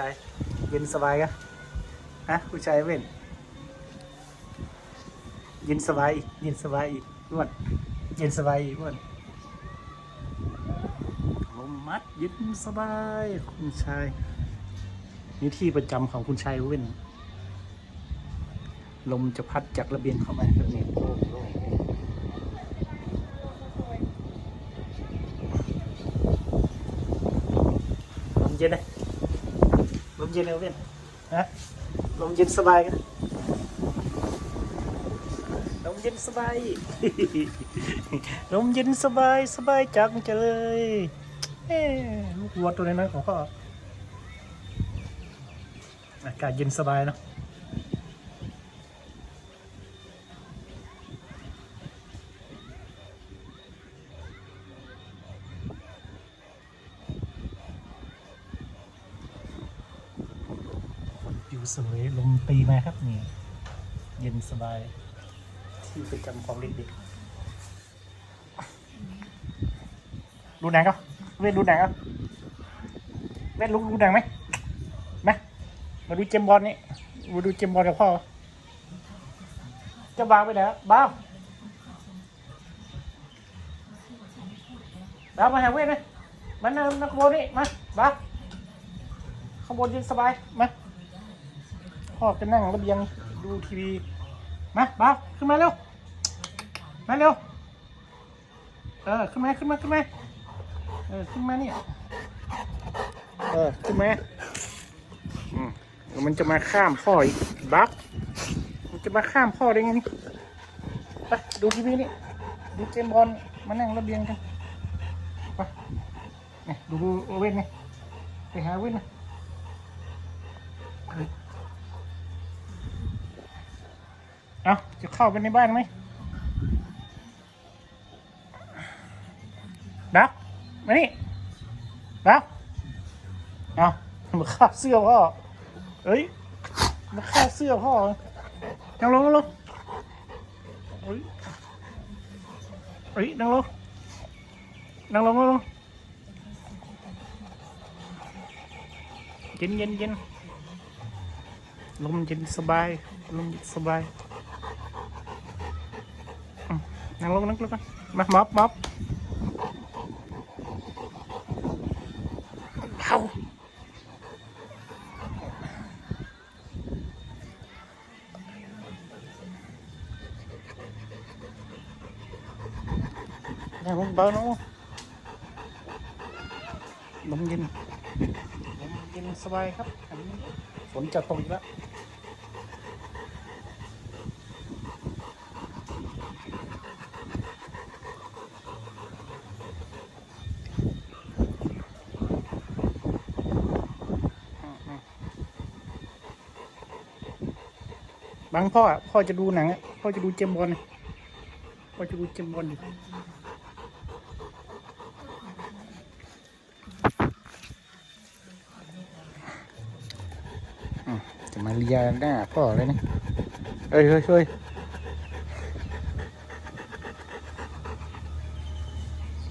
ชายเย็นสบายกะฮะคุณชายเว้นเย็นสบายอีกเย็นสบายอีกอ้วนเย็นสบายอีกอ้วนลมมัดเย็นสบายคุณชายนี่ที่ประจำของคุณชายเว้นลมจะพัดจากระเบียงเข้ามาครับนี่โล่งโล่งลมเย็นเลยลมเย็นเลยเว้นฮะลมเย็นสบายกันลมเย็นสบายลมเย็นสบายสบายจังจะเลยเอ้ลูกวัวตัวน้อยๆของพ่ออากาศเย็นสบายเนาะ สวยลมตีมาครับนี่เย็นสบาย ที่ประจำของเด็กๆดูหนังก็เว้นดูหนังก็เว้นลุกดูหนังไหมมามาดูเจมบอลนี่มาดูเจมบอลกับพ่อจะบ้าไปไหนบ้าบ้าวมาหาเว้นไหมมานั่งนักบอลนี่มาบ้าข้างบนเย็นสบายมา พ่อจะนั่งระเบียงดูทีวี มาบ้าขึ้นมาเร็ว มาเร็ว เออ ขึ้นมา ขึ้นมา ขึ้นมา เออ ขึ้นมาเนี่ย เออ ขึ้นมา อืมมันจะมาข้ามพ่ออีกบักมันจะมาข้ามพ่อได้ไงนี่ ไปดูทีวีนี่ ดูเจมบอล มานั่งระเบียงกัน ไปนี่ดูดูเว้นนี่ไปหาเว้นนะ เอาจะเข้าไปในบ้านไหมดักมานี่ดักเอามาฆ่าเสื้อพ่อเอ้ยมาฆ่าเสื้อพ่อนั่งลงนั่งลงเอ้ยเอ้ยนั่งลงนั่งลงนั่งลงเย็นเย็นเย็นลมเย็นสบายลมเย็นสบาย นั่งลงนั่งลงกันมาม็อบม็อบเอานั่งลงเบาน้องลมเย็นลมเย็นสบายครับอันนี้ฝนจะตกอีกแล้ว บางพ่ออะพ่อจะดูหนังพ่อจะดูเจมบอลพ่อจะดูเจมบอลอยู่จะมาเลียหน้าพ่อเลยนะเอ้ยเฮ้ยเฮ้ย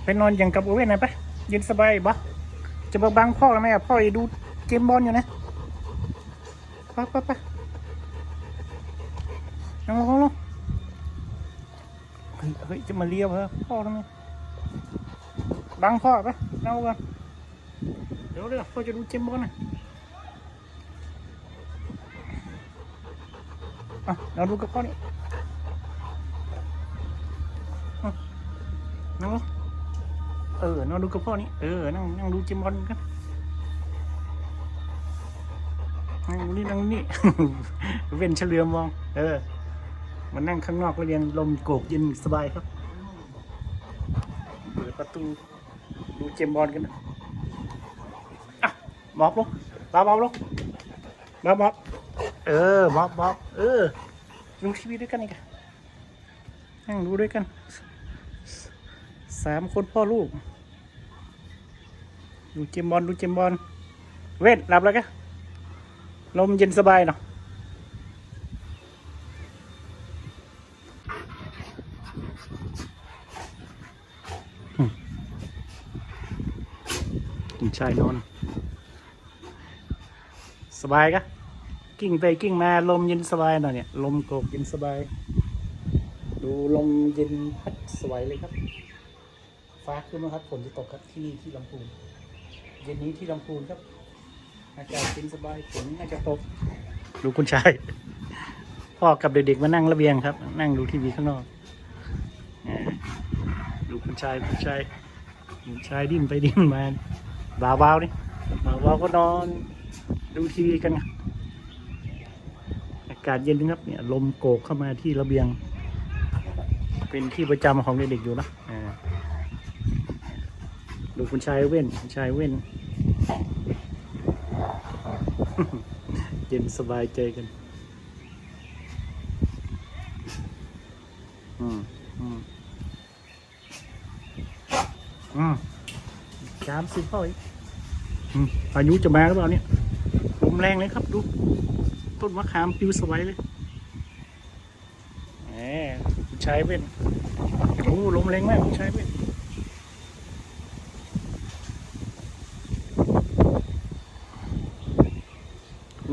ไปนอนอย่างกับโอเว่นหน่อยปะเย็นสบายปะจะมาบังพ่อไหมอะพ่อจะดูเจมบอลอยู่นะไปไปไป นั่งลงลงเฮ้ยเฮ้ยจะมาเลียวเหรอพ่อทำไมบังพ่อปะนั่งลงกันเดี๋ยวเดี๋ยวพ่อจะดูเจมบอลนะอะเราดูกับพ่อนี่นั่งเออ นั่งดูกับพ่อนี่ เออ นั่งนั่งดูเจมบอลกัน นั่งนี่นั่งนี่ เว้นเฉลือมอง เออ มานั่งข้างนอกแล้วยังลมโกกเย็นสบายครับ เปิดประตูดูเจมบอลกันนะอะมอบลงบาบอบลงบาบอบเออมอบมอบเออดูทีวีด้วยกันอีกนั่งดูด้วยกันสามคนพ่อลูก ดูเจมบอลดูเจมบอลเว้นหลับแล้วกะลมเย็นสบายเนาะ คุณชายนอน สบายกะกิ้งไปกิ้งมาลมเย็นสบายหน่อยเนี่ย ลมโกกเย็นสบาย ดูลมเย็นพัดสวยเลยครับ ฟ้าขึ้นนะครับฝนจะตกครับที่นี่ที่ลำพูนเย็นนี้ที่ลำพูนครับ อากาศเย็นสบายฝนน่าจะตกดูคุณชายพ่อกับเด็กๆมานั่งระเบียงครับ นั่งดูทีวีข้างนอกดูคุณชายคุณชายคุณชายดิ้นไปดิ้นมา บ่าวๆนี่บ่าวๆก็นอนดูทีวีกันครับอากาศเย็นครับเนี่ยลมโกกเข้ามาที่ระเบียง เป็นที่ประจำของเด็กๆอยู่นะดูคุณชายเว้นคุณชายเว้น เย็นสบายใจกัน อืมอืมอืม สามสิบพ่ออีกอืมพายุจะมาหรือเปล่าเนี่ยลมแรงเลยครับดู ต้นมะขามปิวสวยเลยแหมคุณชายเป็นโอ้ลมแรงมากคุณชายเป็น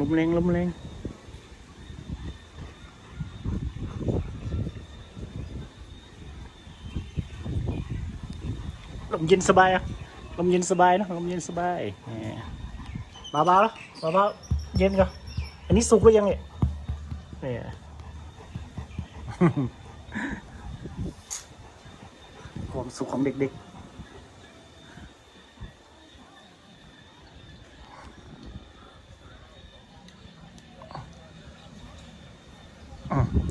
ลมแรงลมแรงลมเย็นสบายอะ ลมเย็นสบายนะลมเย็นสบายแหมเบาๆแล้วเบาๆเย็นก็อันนี้สุกหรือยังเนี่ยเนี่ยความสุขของเด็กๆ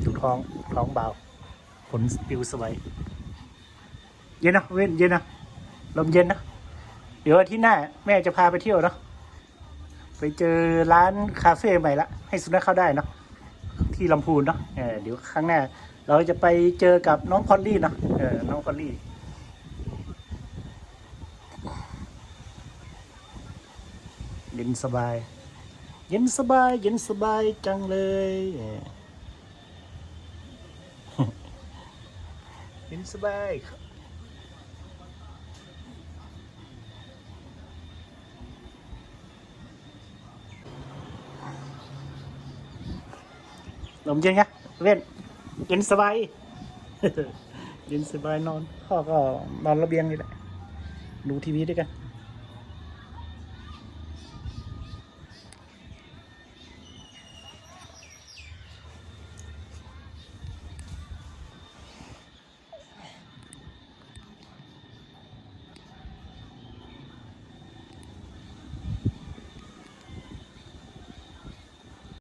ดูท้องท้องเบาผลปิวสบายเย็นนะเว้นเย็นนะลมเย็นนะ เดี๋ยวอาทิตย์หน้า แม่จะพาไปเที่ยวเนาะไปเจอร้านคาเฟ่ใหม่ละ ให้สุนัขเข้าได้เนาะที่ลำพูนเนาะเออเดี๋ยวครั้งหน้า เราจะไปเจอกับน้องพอลลี่เนาะเออน้องพอลลี่เย็นสบาย เย็นสบาย เย็นสบายจังเลยเออเย็นสบาย ครับลมเย็นไงเว้นเย็นสบายเย็นสบายนอนพ่อก็นอนระเบียงนี่แหละ ดูทีวีด้วยกัน